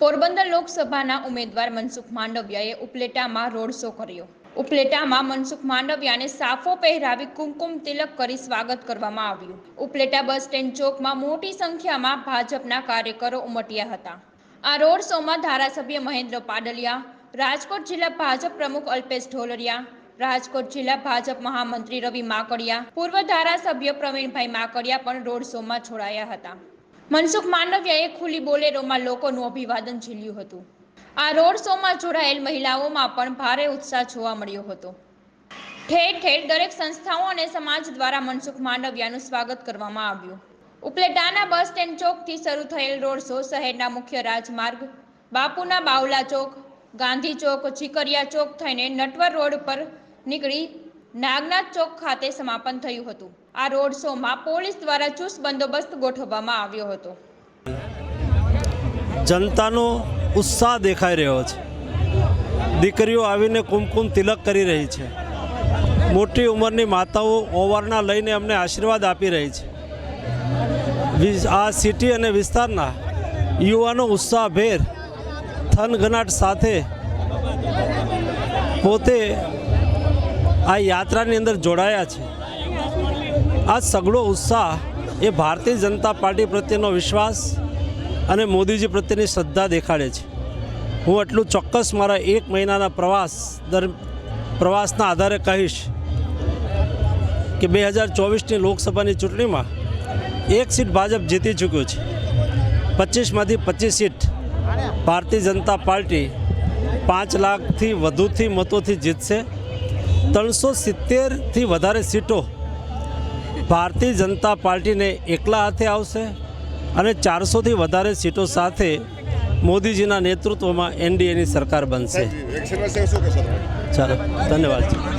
પોરબંદર લોકસભાના ઉમેદવાર મનસુખ માંડવિયાએ ઉપલેટામાં રોડ શો કર્યો. ઉપલેટામાં મનસુખ માંડવિયાને સાફો પહેરાવી કુમકુમ તિલક કરી સ્વાગત કરવામાં આવ્યું. ઉપલેટા બસ સ્ટેન્ડ ચોકમાં મોટી સંખ્યામાં ભાજપના કાર્યકરો ઉમટ્યા હતા. આ રોડ શોમાં ધારાસભ્ય મહેન્દ્ર પાડલિયા, રાજકોટ જિલ્લા ભાજપ પ્રમુખ અલ્પેશ ઢોલરિયા, રાજકોટ જિલ્લા ભાજપ મહામંત્રી રવિ માકડિયા, પૂર્વ ધારાસભ્ય પ્રવીણભાઈ માકડિયા પણ રોડ શોમાં જોડાયા હતા. મનસુખ માંડવિયાએ ખુલ્લી બોલેરોમાં લોકોનું અભિવાદન ઝીલ્યું હતું. આ રોડ શોમાં જોડાયેલ મહિલાઓમાં પણ ભારે ઉત્સાહ જોવા મળ્યો હતો. ઠેર ઠેર દરેક સંસ્થાઓ અને સમાજ દ્વારા મનસુખ માંડવિયાનું સ્વાગત કરવામાં આવ્યું. ઉપલેટાના બસ સ્ટેન્ડ ચોકથી શરૂ થયેલ રોડ શો શહેરના મુખ્ય રાજમાર્ગ, બાપુના બાવલા ચોક, ગાંધી ચોક, ચીકરિયા ચોક થઈને નટવર રોડ પર નીકળી નાગનાથ ચોક ખાતે સમાપન થયું હતું. આ રોડ શોમાં પોલીસ દ્વારા ચુસ્ત બંદોબસ્ત ગોઠવવામાં આવ્યો હતો. જનતાનો ઉત્સાહ દેખાઈ રહ્યો છે. દીકરીઓ આવીને કુમકુમ તિલક કરી રહી છે. મોટી ઉંમરની માતાઓ ઓવારના લઈને અમને આશીર્વાદ આપી રહી છે. આ સિટી અને વિસ્તારના યુવાનો ઉત્સાહભેર થનગનાટ સાથે પોતે આ યાત્રાની અંદર જોડાયા છે. આ સગળો ઉત્સાહ એ ભારતીય જનતા પાર્ટી પ્રત્યેનો વિશ્વાસ અને મોદીજી પ્રત્યેની શ્રદ્ધા દેખાડે છે. હું એટલું ચોક્કસ મારા એક મહિનાના પ્રવાસ દર, પ્રવાસના આધારે કહીશ કે બે હજાર ચોવીસની લોકસભાની ચૂંટણીમાં એક સીટ ભાજપ જીતી ચૂક્યું છે. પચીસમાંથી પચીસ સીટ ભારતીય જનતા પાર્ટી પાંચ લાખથી વધુથી મતોથી જીતશે. ત્રણસો સિત્તેરથી વધારે સીટો ભારતીય જનતા પાર્ટીને એકલા હાથે આવશે અને ચારસોથી વધારે સીટો સાથે મોદીજીના નેતૃત્વમાં એનડીએની સરકાર બનશે. ચાલો ધન્યવાદ.